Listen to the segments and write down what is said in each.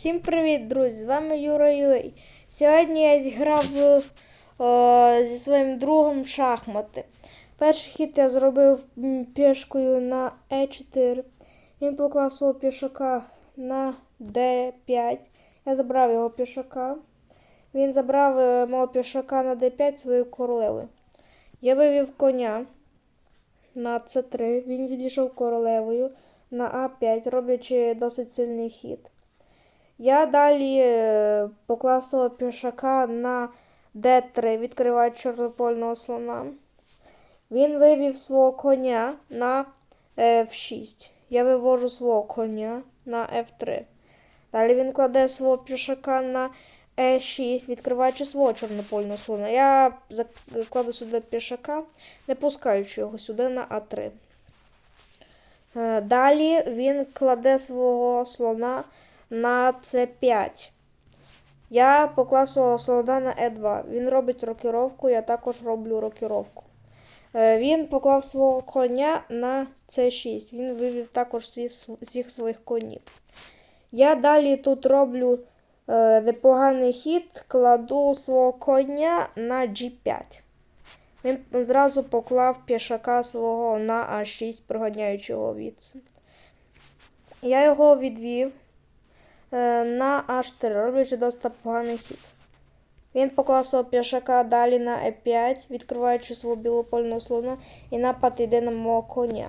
Всім привіт, друзі! З вами Юра Юрій. Сьогодні я зіграв о, зі своїм другом в шахмати. Перший хід я зробив пішкою на Е4. Він поклав свого пішака на Д5. Я забрав його пішака. Він забрав е, мого пішака на Д5 своєю королевою. Я вивів коня на С3. Він відійшов королевою на А5, роблячи досить сильний хід. Я далі е, поклав свого пішака на Д3, відкриваючи чорнопольного слона. Він вивів свого коня на F6. Я вивожу свого коня на F3. Далі він кладе свого пішака на E6, відкриваючи свого чорнопольного слона. Я кладу сюди пішака, не пускаючи його сюди на А3. Е, Далі він кладе свого слона на С5. Я поклав свого слона на Е2. Він робить рокіровку, я також роблю рокіровку. Е, Він поклав свого коня на С6. Він вивів також всіх своїх конів. Я далі тут роблю е, непоганий хід, кладу свого коня на G5. Він зразу поклав пішака свого на А6, приганяючи його відси. Я його відвів на H4, роблячи досить поганий хід. Він поклав свого пішака далі на E5, відкриваючи свого білопольного слона, і напад йде на мого коня.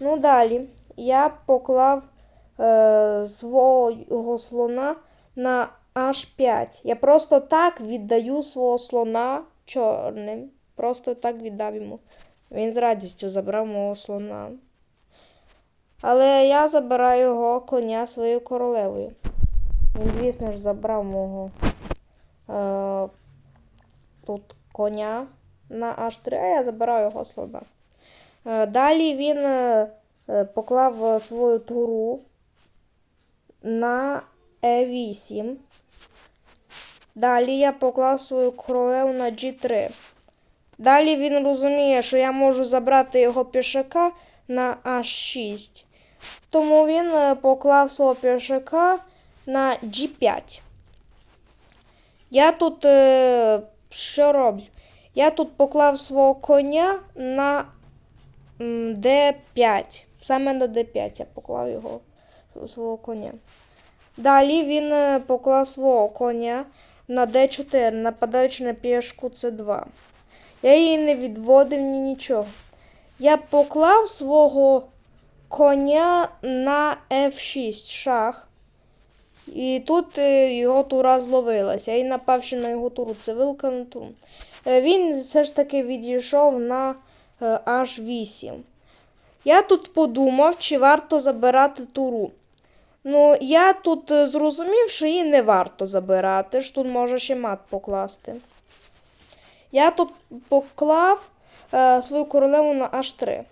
Ну далі я поклав е, свого слона на H5. Я просто так віддаю свого слона чорним. Просто так віддав йому. Він з радістю забрав мого слона. Але я забираю його коня своєю королевою. Він, звісно ж, забрав мого е, тут коня на H3, а я забираю його слона. Е, далі він е, е, поклав е, свою туру на E8. Далі я поклав свою королеву на G3. Далі він розуміє, що я можу забрати його пішака на H6. Тому він е, поклав свого пішака на G5. Я тут е, що роблю? Я тут поклав свого коня на D5. Саме на D5 я поклав його свого коня. Далі він е, поклав свого коня на D4, нападаючи на пішку C2. Я її не відводив ні нічого. Я поклав свого коня на F6 шах. І тут е, його тура зловилася. І напавши на його туру, це вилка на туру. Е, Він все ж таки відійшов на е, H8. Я тут подумав, чи варто забирати туру. Ну, я тут зрозумів, що її не варто забирати, що тут може ще мат покласти. Я тут поклав е, свою королеву на H3.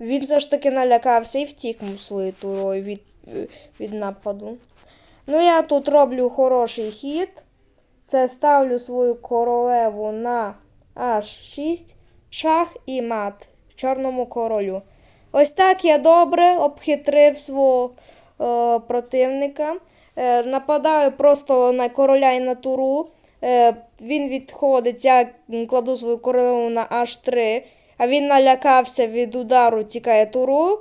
Він все ж таки налякався і втік своєю турою від, від нападу. Ну, я тут роблю хороший хід. Це ставлю свою королеву на H6, шах і мат чорному королю. Ось так я добре обхитрив свого е, противника. Е, нападаю просто на короля і на туру. Е, він відходить, я кладу свою королеву на H3, а він налякався від удару, тікає турою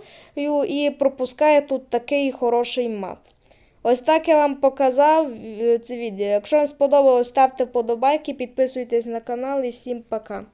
і пропускає тут такий хороший мат. Ось так я вам показав е, це відео. Якщо вам сподобалось, ставте вподобайки, підписуйтесь на канал і всім пока.